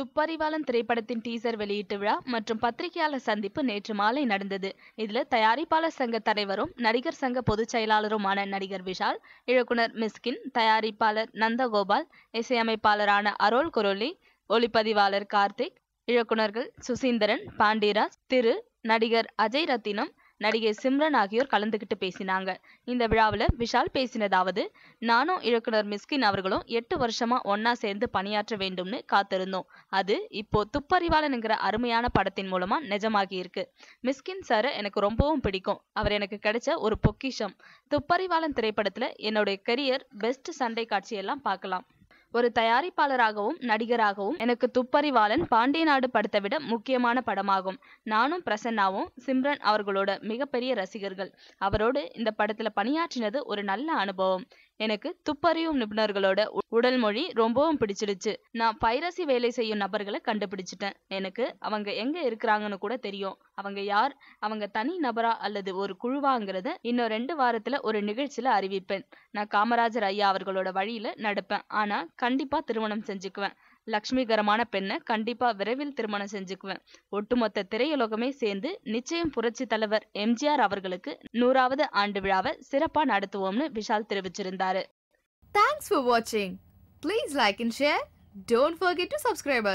துப்பறிவாளன் திரைப்படத்தின் டீசர் வெளியீட்டு விழா மற்றும் பத்திரிகையாளர் சந்திப்பு நேற்று மாலை நடந்தது. இதில் தயாரிப்பாளர் சங்க தலைவரும் நடிகர் சங்க பொதுச் செயலாளருமான நடிகர் விஷால் இயக்குனர் மிஸ்கின் தயாரிப்பாளர் நந்தகோபால் இசையமைப்பாளரான அரோல் குரோலி ஒளிப்பதிவாளர் கார்த்திக் இயக்குனர்கள் சுசீந்திரன் பாண்டியராஜ் திரு நடிகர் அஜய் ரத்தினம் நடிகை சிம்ரன் ஆகியோர் கலந்துகிட்டு பேசினாங்க. இந்த விழாவில் விஷால் பேசினதாவது நானும் இயக்குனர் மிஸ்கின் அவர்களும் எட்டு வருஷமா ஒன்னா சேர்ந்து பணியாற்ற வேண்டும்னு காத்திருந்தோம். அது இப்போ துப்பறிவாளனுங்கிற அருமையான படத்தின் மூலமா நிஜமாகி இருக்கு. மிஸ்கின் சாரை எனக்கு ரொம்பவும் பிடிக்கும். அவர் எனக்கு கிடைச்ச ஒரு பொக்கிஷம். துப்பறிவாளன் திரைப்படத்துல என்னுடைய கெரியர் பெஸ்ட் சண்டை காட்சியெல்லாம் பார்க்கலாம். ஒரு தயாரிப்பாளராகவும் நடிகராகவும் எனக்கு துப்பறிவாளன் பாண்டிய நாடு படத்தை விட முக்கியமான படமாகும். நானும் பிரசன்னாவும் சிம்ரன் அவர்களோட மிகப்பெரிய ரசிகர்கள். அவரோடு இந்த படத்துல பணியாற்றினது ஒரு நல்ல அனுபவம். எனக்கு துப்பறியும் நிபுணர்களோட உடல் மொழி ரொம்பவும் பிடிச்சிடுச்சு. நான் பைரசி வேலை செய்யும் நபர்களை கண்டுபிடிச்சிட்டேன். எனக்கு அவங்க எங்க இருக்கிறாங்கன்னு கூட தெரியும். அவங்க யார்? அவங்க தனி நபரா அல்லது ஒரு குழுவாங்கிறத இன்னும் ரெண்டு வாரத்துல ஒரு நிகழ்ச்சியில அறிவிப்பேன். நான் காமராஜர் ஐயா அவர்களோட வழியில நடப்பேன். ஆனா கண்டிப்பா திருமணம் செஞ்சுக்குவேன். லக்ஷ்மிகரமான பெண்ணை கண்டிப்பா விரைவில் திருமணம் செஞ்சுக்குவேன். ஒட்டுமொத்த திரையுலகமே சேர்ந்து நிச்சயம் புரட்சி தலைவர் எம்ஜிஆர் அவர்களுக்கு நூறாவது ஆண்டு விழாவை சிறப்பா நடத்துவோம்னு விஷால் தெரிவிச்சிருந்தாரு. தேங்க்ஸ் for வாட்சிங் please like and share don't forget to subscribe.